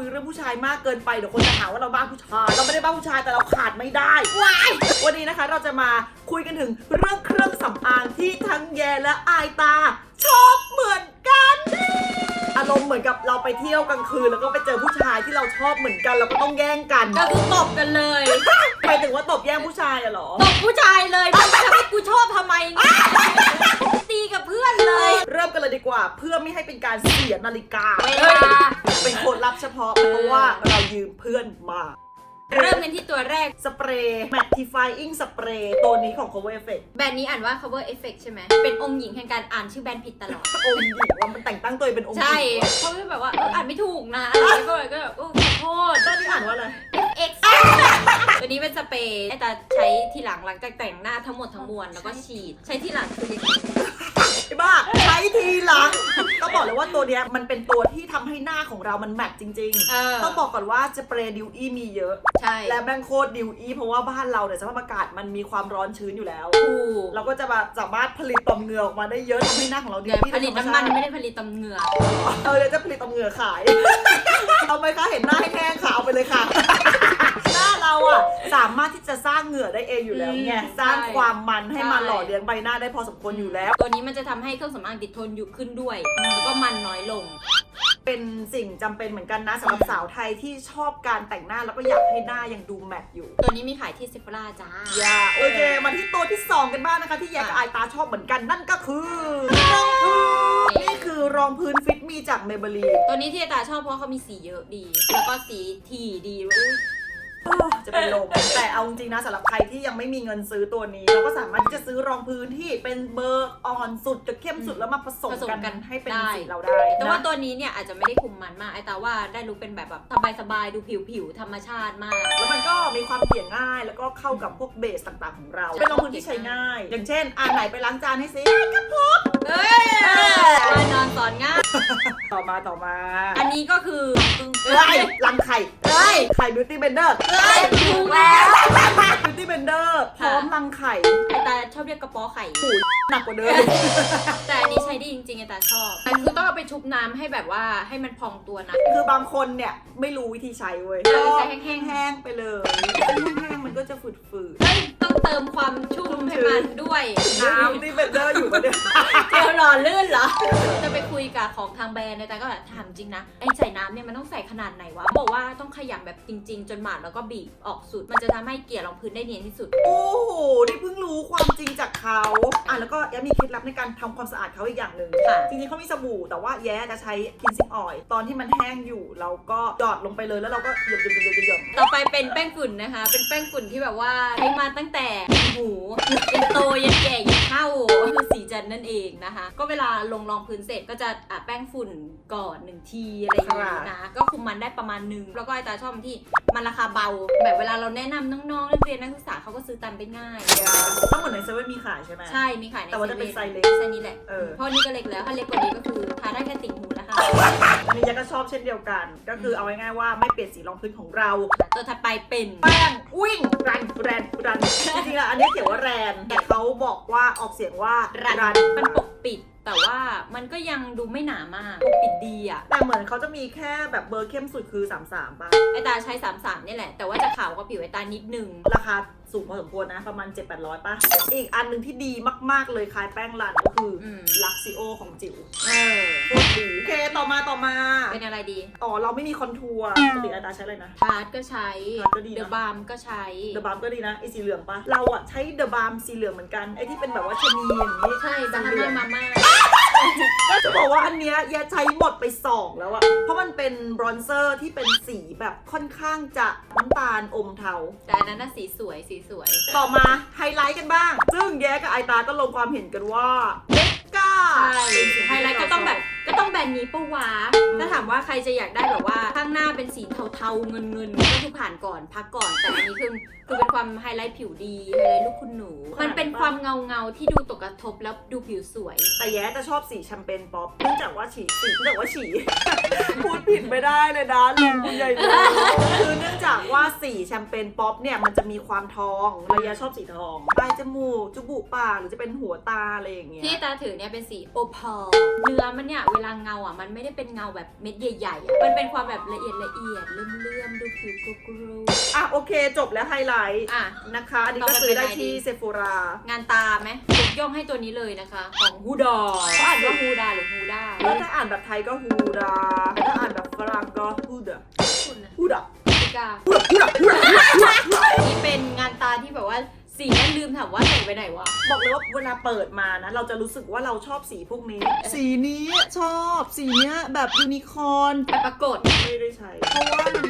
คุยเรื่องผู้ชายมากเกินไปเดี๋ยวคนจะหาว่าเราบ้าผู้ชาย เราไม่ได้บ้าผู้ชายแต่เราขาดไม่ได้ว้ายวันนี้นะคะเราจะมาคุยกันถึงเรื่องเครื่องสำอางที่ทั้งแยและอายตาชอบเหมือนกันอารมณ์เหมือนกับเราไปเที่ยวกลางคืน แล้วก็ไปเจอผู้ชายที่เราชอบเหมือนกันเราก็ต้องแย่งกันก็คือตบกันเลยไปถึงว่าตบแย่งผู้ชายอะเหรอ ตบผู้ชายเลยจะจะให้กูชอบทำไมเนี่ยตีกับเพื่อนเลย เริ่มกันเลยดีกว่าเพื่อไม่ให้เป็นการเสียนาฬิกาเวลา เป็นคนรับเฉพาะ เพราะว่าเรายืมเพื่อนมา เริ่มกันที่ตัวแรก สเปรย์ mattifying spray ตัวนี้ของ cover effect แบรนด์นี้อ่านว่า cover effect ใช่ไหม เป็นองค์หญิงแห่งการอ่านชื่อแบรนด์ผิดตลอด องค์หญิงว่ามันแต่งตั้งตัวเองเป็นองค์หญิใช่งเขาก็แบบว่าเอออ่านไม่ถูกนะอะไรก็เลยก็แบบโอ้ขอโทษด้านนี้อ่านว่าอะไร X ตัวนี้เป็นสเปรย์ไอ้ตาใช้ทีหลังหลังจากแต่งหน้าทั้งหมดทั้งมวลแล้วก็ฉีด ใช้ทีหลังคือ ยังไงไอ้บ้าใช้ทีหลังต้องบอกเลยว่าตัวเนี้ยมันเป็นตัวที่ทำให้หน้าของเรามันแมทจริง เออ ๆ ต้องบอกก่อนว่าสเปรย์ดิวอี้มีเยอะ ใช่และแม่งโคตรดิวอี้เพราะว่าบ้านเราเนี่ยสภาพอากาศมันมีความร้อนชื้นอยู่แล้ว ถูกเราก็จะแบบสามารถผลิตต่อมเหงื่อออกมาได้เยอะทำให้หน้าของเราดีเดี๋ยวที่ผลิตน้ำมันไม่ได้ผลิตตำเหงื่อ เออเดี๋ยวจะผลิตต่อมเหงื่อขาย เอาไหมคะเห็นหน้าแห้งๆค่ะเอาไปเลยค่ะหน้าเรา อะสามารถที่จะสร้างเหงื่อได้เองอยู่แล้วไงอืมสร้างใช่ความมันให้มันใช่หล่อเลี้ยงใบหน้าได้พอสมควรอยู่แล้ว ตัวนี้มันจะทำให้เครื่องสำอางติดทนอยู่ขึ้นด้วย แล้วก็มันน้อยลง เป็นสิ่งจำเป็นเหมือนกันนะสำหรับสาวไทยที่ชอบการแต่งหน้าแล้วก็อยากให้หน้ายังดูแมทอยู่ตัวนี้มีขายที่เซฟราจ้า อย่าโอเคมาที่ตัวที่2กันบ้างนะคะที่แยกกับอายตาชอบเหมือนกันนั่นก็คือรองพื้นนี่คือรองพื้นฟิตมีจากเมเบลีตัวนี้ที่ตาชอบเพราะเขามีสีเยอะดี แล้วก็สีถี่ดีอุ้ย จะเป็นลมแต่เอาจริงๆนะสำหรับใครที่ยังไม่มีเงินซื้อตัวนี้ เราก็สามารถที่จะซื้อรองพื้นที่เป็นเบอร์อ่อนสุดกับเข้มสุดแล้วมาผสมผสมกักันนให้เป็นได้ สีเราได้แต่ว่านะ ตัวนี้เนี่ยอาจจะไม่ได้คุมมันมากไอตาว่าได้รู้เป็นแบบแบบสบายๆดูผิวๆธรรมชาติมาก แล้วมันก็มีความเกลี่ยง่าย แล้วก็เข้ากับพวกเบสต่างๆของเราเป็นรองพื้นที่ใช้ง่าย อย่างเช่น อ่านไหนไปล้างจานให้ซิเอ้ยวานอนสอนง่ายต่อมาต่อมาอันนี้ก็คือเอ้ยรังไข่เอ้ยไข่บิวตี้เบนเดอร์ เอ้ยถูกแล้ว บิวตี้เบนเดอร์พร้อมรังไข่ไอตาชอบเรียกกระป๋อไข่หนักกว่าเดิม แต่อันนี้ใช้ดีจริงๆไอตาชอบแต่คือต้องเอาไปชุบน้ำให้แบบว่าให้มันพองตัวนะ คือบางคนเนี่ยไม่รู้วิธีใช้เว้ยเออใช้แห้งๆ แห้งๆไปเลยแห้งๆมันก็จะฝืดเฮ้ยต้องเติมความชุ่มให้มันด้วยๆน้ำที่เบนเดอร์อยู่ปะเนี่ยเจียวหล่อลื่นเหรอ จะไปคุยกับของทางแบรนด์ในแต่ก็แบบถามจริงนะ ไอ้ใส่น้ำเนี่ยมันต้องใส่ขนาดไหนวะ บอกว่าต้องขยำแบบจริง ๆ จนหมาดแล้วก็บีบออกสุด มันจะทำให้เกลี่ยรองพื้นได้เนียนที่สุด โอ้โหนี่เพิ่งรู้ความจริงจากเขาอะแล้วก็แย้มีเคล็ดลับในการทำความสะอาดเขาอีกอย่างหนึ่งค่ะ จริงๆเขามีสบู่แต่ว่าแย้จะใช้คินซิ่งออยล์ตอนที่มันแห้งอยู่เราก็หยอดลงไปเลยแล้วเราก็หยดหยดหยดหยดหยดต่อไปเป็นแป้งฝุ่นนะคะ เป็นแป้งฝุ่นที่แบบว่าใช้มาตั้งแต่หูยันโตยันแก่ยันเท่าก็คือสีจันทร์นั่นเองนะคะ ก็เวลาลงรองพื้นเสร็จก็จะอะแป้งฝุ่นก่อนหนึ่งทีอะไรอย่างนี้นะก็คุมมันได้ประมาณหนึงแล้วก็ไอตาชอบที่มันราคาเบา แบบเวลาเราแนะนำน้องๆนักเรียนนักศึกษาเขาก็ซื้อตามได้ง่ายต้องเหมือนในเซเว่นมีขายใช่ไหมใช่มีขายในแต่ว่าจะเป็นซไซส์เล็กไซส์นี้แหละเออเพราะนี่ก็เล็กแล้วถ้าเล็กกว่านี้ก็คือทาได้แค่ติ่งหูแล้วค่ะอันนี้แย้ก็ชอบเช่นเดียวกัน ก็คือเอาง่ายๆว่าไม่เปลี่ยนสีรองพื้นของเรา ตัวถัดไปเป็นแป้งวิ่งรันแรนรันจริงๆอะอันนี้เขียนว่าแรนแต่เขาบอกว่าออกเสียงว่ารันรันมันปกปิด แต่ว่ามันก็ยังดูไม่หนามากปกปิดดีอะแต่เหมือนเขาจะมีแค่แบบเบอร์เข้มสุดคือ 33ป่ะ ไอตาใช้ 33 นี่แหละ แต่ว่าจะขาวกว่าผิวไอตานิดนึง ราคา สูงพอสมควรนะ ประมาณ 7-800ป่ะ อีกอันหนึ่งที่ดีมาก ๆ เลยคล้ายแป้งรันก็คืออม ลักซิโอของจิ๋วเออ โคตรดีโอเค ต่อมาต่อมาเป็นอะไรดีอ๋อเราไม่มีคอนทัวร์ปกติอาตาใช้อะไรนะทาร์ตก็ใช้ทาร์ตก็ดีนะ เดอะบาร์มก็ใช้ เดอะบาร์มก็ดีนะไอสีเหลืองปะเราอะใช้เดอะบาร์มสีเหลืองเหมือนกันไอที่เป็นแบบว่าชะนีอย่างนี้ใช่บาสีเหลืฮาองมามา ม่าจะบอกว่าอันเนี้ยยาใช้หมดไป2แล้วอะเพราะมันเป็นบรอนเซอร์ที่เป็นสีแบบค่อนข้างจะน้ำตาลอมเทา แต่อันนั้นน่ะสีสวยสีสวย ต่อมาไฮไลท์กันบ้าง ซึ่งแย้กับไอตาก็ลงความเห็นกันว่าเบกก้าใช่ไฮไลท์ก็ต้องแบบก็ ต้องแบรนด์นี้ปะวะถ้าถามว่าใครจะอยากได้แบบว่าข้างหน้าเป็นสีเทาๆเงินเงินๆก็คือผ่านก่อนพักก่อนแต่อันนี้คือคือเป็นความไฮไลท์ผิวดีไฮไลท์ลูกคุณหนู มันเป็นความเงาเงาๆที่ดูตกกระทบแล้วดูผิวสวย แต่แย้จะชอบสีแชมเปญป๊อปเนื่องจากว่าฉีสีเนื่องจากว่าฉีพูดผิดไม่ได้เลยนะลุงคุณใหญ่ลุงคือเนื่องจากว่าสีสีแชมเปญป๊อปเนี่ยมันจะมีความทองระยะชอบสีทองปลายจมูกจุบุปากหรือจะเป็นหัวตาอะไรอย่างเงี้ยที่ตาถือเนี่ยเป็นสีโอพอลเนื้อมันเนี่ยเวลาเงาอะมันไม่ได้เป็นเงาแบบเม็ดใหญ่ๆอะมันเป็นความแบบละเอียดละเอียดเลื่อมๆดูผิวกรุบกรูอะโอเคจบแล้วไฮไลท์อะ นะคะ อันนี้ก็ซื้อได้ที่เซฟ h รางานตาไหมยกย่องให้ตัวนี้เลยนะคะ ของฮูดาเขาอ่านว่าฮูดาหรือฮูดาแล้วถ้าอ่านแบบไทยก็ฮูดาถ้าอ่านแบบฝรั่งก็ฮูดาคุณนะฮูดาพิกาฮูดาฮูดาฮูดา สีนั้นลืมถามว่าแต่งไปไหนวะ บอกเลยว่าเวลาเปิดมานะ เราจะรู้สึกว่าเราชอบสีพวกนี้ สีนี้ชอบสีเนี้ยแบบยูนิคอร์นไปปรากฏไม่ได้ใช้ เพราะว่ามัน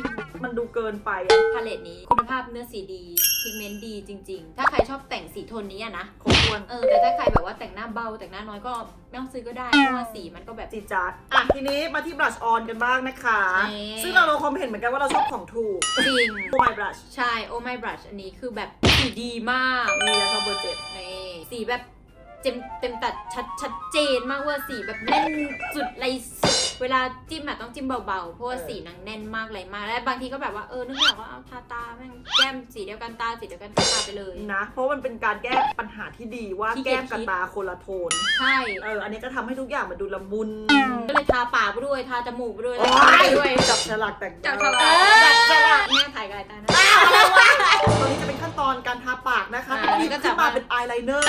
มันดูเกินไปอะพาเลตนี้คุณภาพเนื้อสีดีพิกเมนต์ดีจริง ๆ ถ้าใครชอบแต่งสีโทนนี้อะนะครบถ้วนเออ แต่ถ้าใครแบบว่าแต่งหน้าเบาแต่งหน้าน้อยก็ไม่ต้องซื้อก็ได้ เพราะว่าสีมันก็แบบ จีดจัดอะทีนี้มาที่บลัชออนกันบ้างนะคะใช่ซึ่งเราลงความเห็นเหมือนกันว่าเราชอบของถูกจริงโ o ไมบลัชใช่ โอ้ไม่บรัชอันนี้คือแบบ สีดีมากนี่เราชอบเบอร์เจ็ดนี่สีแบบเต็มเต็มตัดชัดชัดเจนมากว่าสีแบบแน่นสุดไรสุดเวลาจิ้มอะต้องจิ้มเบาๆ เพราะว่าสีนางแน่นมากเลยมาก และบางทีก็แบบว่าเออนึกไม่ออกว่าเอาทาตาแม่งแก้มสีเดียวกันตาสีเดียวกันทาตาไปเลยนะ เพราะมันเป็นการแก้ปัญหาที่ดีว่าขี้เกีแก้ยจมกับคิดตาคนละโทน ใช่เอออันนี้ก็ทำให้ทุกอย่างมันดูละมุนก็เลยทาปากไปด้วยทาจมูกไปด้วยโอ๊แล้วก็ยไปด้วยจับฉลากแต่งจับฉหลาน้กจับฉลาก นะคะอ่านี่ก็ก็จะจะมาเป็นอายไลเนอร์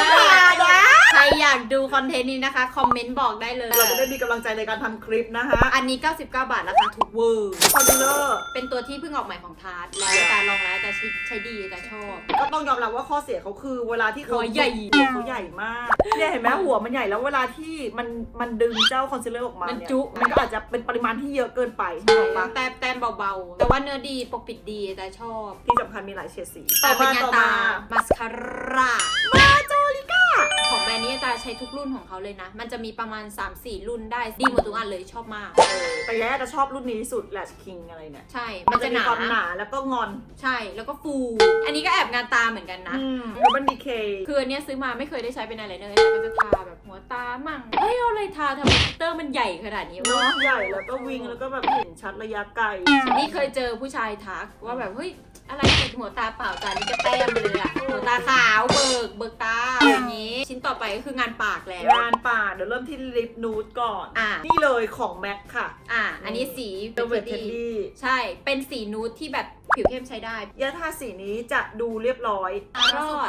ใครอยากดูคอนเทนต์นี้นะคะ คอมเมนต์บอกได้เลย เราจะได้มีกำลังใจในการทำคลิปนะคะ อันนี้ 99 บาทราคาถูกเวอร์คอนซีลเลอร์เป็นตัวที่เพิ่งออกใหม่ของทาร์ตแล้วแต่ลองแล้วแต่ใช้ใช้ดีแต่ชอบ ก็ต้องยอมรับว่าข้อเสียเขาคือ เวลาที่เขาหัวใหญ่ หัวเขาใหญ่มากเนี่ยเห็นไหมหัวมันใหญ่แล้วเวลาที่มันมันดึงเจ้าคอนซีลเลอร์ออกมามันเนี่ยจุ มันก็อาจจะเป็นปริมาณที่เยอะเกินไปใช่ถูกปะแต้มแต้มเบาๆ แต่ว่าเนื้อดีปกปิดดีแต่ชอบ ที่สำคัญมีหลายเฉดสีต่อไปมงานต่อตามามาสคาร่า บรนด์นี้ตาใช้ทุกรุ่นของเขาเลยนะ มันจะมีประมาณ 3-4 รุ่นได้ดีหมดทุกอันเลยชอบมากเออแต่แย่จะชอบรุ่นนี้ที่สุดแลชคิงอะไรเนี่ย ใช่ มันจะหมีนา ความหนาแล้วก็งอนใช่ แล้วก็ฟู อันนี้ก็แอบงานตาเหมือนกันนะอืมแล้วมันดีเคคืออันเนี้ยซื้อมาไม่เคยได้ใช้เป็นอะไรเลยแต่ก็จะทาแบบหัวตามั่ง เฮ้ยเอาอะไรทาทำไมฟิลเตอร์มันใหญ่ขนาดนี้วะเนาะใหญ่แล้วก็วิงแล้วก็แบบเห็นชัดระยะไกลนี่เคยเจอผู้ชายทักว่าแบบเฮ้ยอะไรติดหัวตาเปล่าจานนี้ก็แต้มไปเลยอะหัวตาขาวเบิกเบิกตาอย่างนี้ ชิ้นต่อไปก็คืองานปากแล้ว งานป่าเดี๋ยวเริ่มที่ลิปนูดก่อน อะ นี่เลยของแม็กค่ะอะ อันนี้สีเวเวทเทนดี้ใช่ เป็นสีนูดที่แบบผิวเข้มใช้ได้ยาทาสีนี้จะดูเรียบร้อยรอด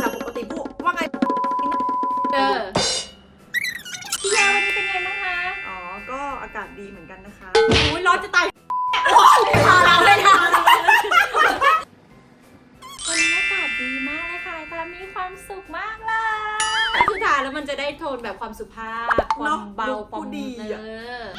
จากปกติผู้ว่าไงเออพี่ยาวันนี้เป็นไงบ้างคะ อ๋อ ก็อากาศดีเหมือนกันนะคะ อุ้ยร้อนจะตายพาเราเลยนะวันนี้อากาศดีมากเลยค่ะตามีความสุขมากเลย คือทาแล้วมันจะได้โทนแบบความสุภาพ ความเบาเนอะความดูดีเออะ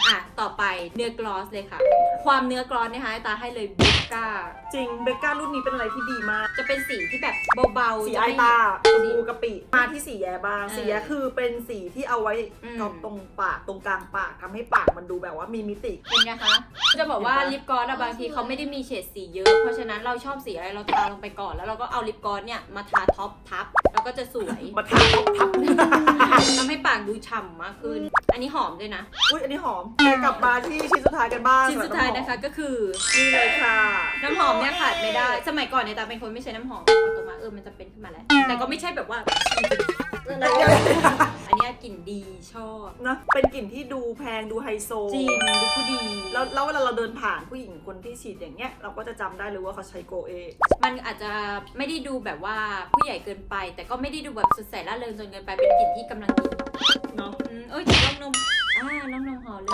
ออะ ต่อไปเนื้อกลอสเลยค่ะ ความเนื้อกลอสเนะคะตาให้เลยบิ ก้า จริงเบกก้ารุ่นนี้เป็นอะไรที่ดีมาก จะเป็นสีที่แบบเบาๆสีจะไอไม่ ตาชมพูกะปิ มาที่สีแยบ้าง เออสีแยคือเป็นสีที่เอาไว้อืมกอบตรงปากตรงกลางปากทำให้ปากมันดูแบบว่ามีมิติ เป็นไงคะ จะบอกว่าเห็นปะลิปกลอสอะบางทีเขาไม่ได้มีเฉดสีเยอะ เพราะฉะนั้นเราชอบสีอะไรเราทาลงไปก่อนแล้วเราก็เอาลิปกลอสเนี่ยมาทาท็อปทับแล้วก็จะสวยมาทาตบทับ ทำให้ปากดูฉ่ำมากขึ้น อันนี้หอมด้วยนะ อุ้ยอันนี้หอมแต่กลับมาที่ชิ้นสุดท้ายกันบ้างชิ้นสุดท้ายนะคะก็คือ นี่เลยค่ะ น้ำหอมเนี่ยขาดไม่ได้ สมัยก่อนเนี่ยตาเป็นคนไม่ใช้น้ำหอมพอโตมาเออมันจะเป็นขึ้นมาแล้ว แต่ก็ไม่ใช่แบบว่า อันเนี้ยกลิ่นดีชอบนะเป็นกลิ่นที่ดูแพงดูไฮโซ จริงดูผู้ดี แล้วแล้วเวลาเราเดินผ่านผู้หญิงคนที่ฉีดอย่างเงี้ยเราก็จะจำได้เลยว่าเขาใช้โกเอ มันอาจจะไม่ได้ดูแบบว่าผู้ใหญ่เกินไป แต่ก็ไม่ได้ดูแบบสดใสร่าเริงจนเกินไปเป็นกลิ่นที่กำลังดีเนาะอืมเอ้ยน้องนมอ่าน้องนมหอมเลย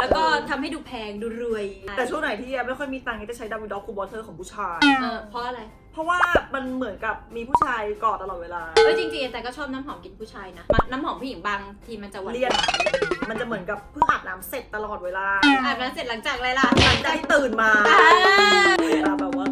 แล้วก็ทำให้ดูแพงดูรวยแต่ช่วงไหนที่แอไม่ค่อยมีตังค์ก็จะใช้ดาวิดอคูบอเทอร์ของผู้ชาย เออเพราะอะไร เพราะว่ามันเหมือนกับมีผู้ชายกอดตลอดเวลา เอ้ยจริงๆแต่ก็ชอบน้ำหอมกลิ่นผู้ชายนะมาน้ำหอมผู้หญิงบางทีมันจะหวานเลี่ยนมันจะเหมือนกับเพิ่งอาบน้ำเสร็จตลอดเวลาอาบน้ำเสร็จหลังจากอะไรล่ะหลังจากที่ตื่นมาอ่าเวลาแบบว่า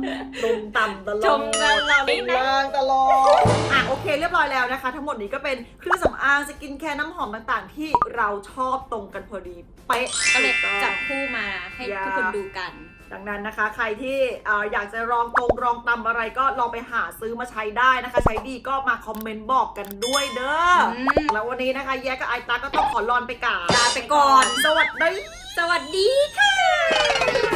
ลงต่ำตลอดชงตลอดลงล่างตลอดอะโอเคเรียบร้อยแล้วนะคะ ทั้งหมดนี้ก็เป็นเครื่องสำอางสกินแคร์น้ำหอมต่างๆ ที่เราชอบตรงกันพอดีเป๊ะก็เลยถูต้องจับคู่มาให้ทุกคนดูกัน ดังนั้นนะคะ ใครที่เอ่ออยากจะลองตรงลองตำอะไรก็ลองไปหาซื้อมาใช้ได้นะคะ ใช้ดีก็มาคอมเมนต์บอกกันด้วยเด้ออม แล้ววันนี้นะคะแยกกับไอตาก็ต้องขอลอนไปก่อนลาไปก่อน สวัสดี สวัสดีค่ะ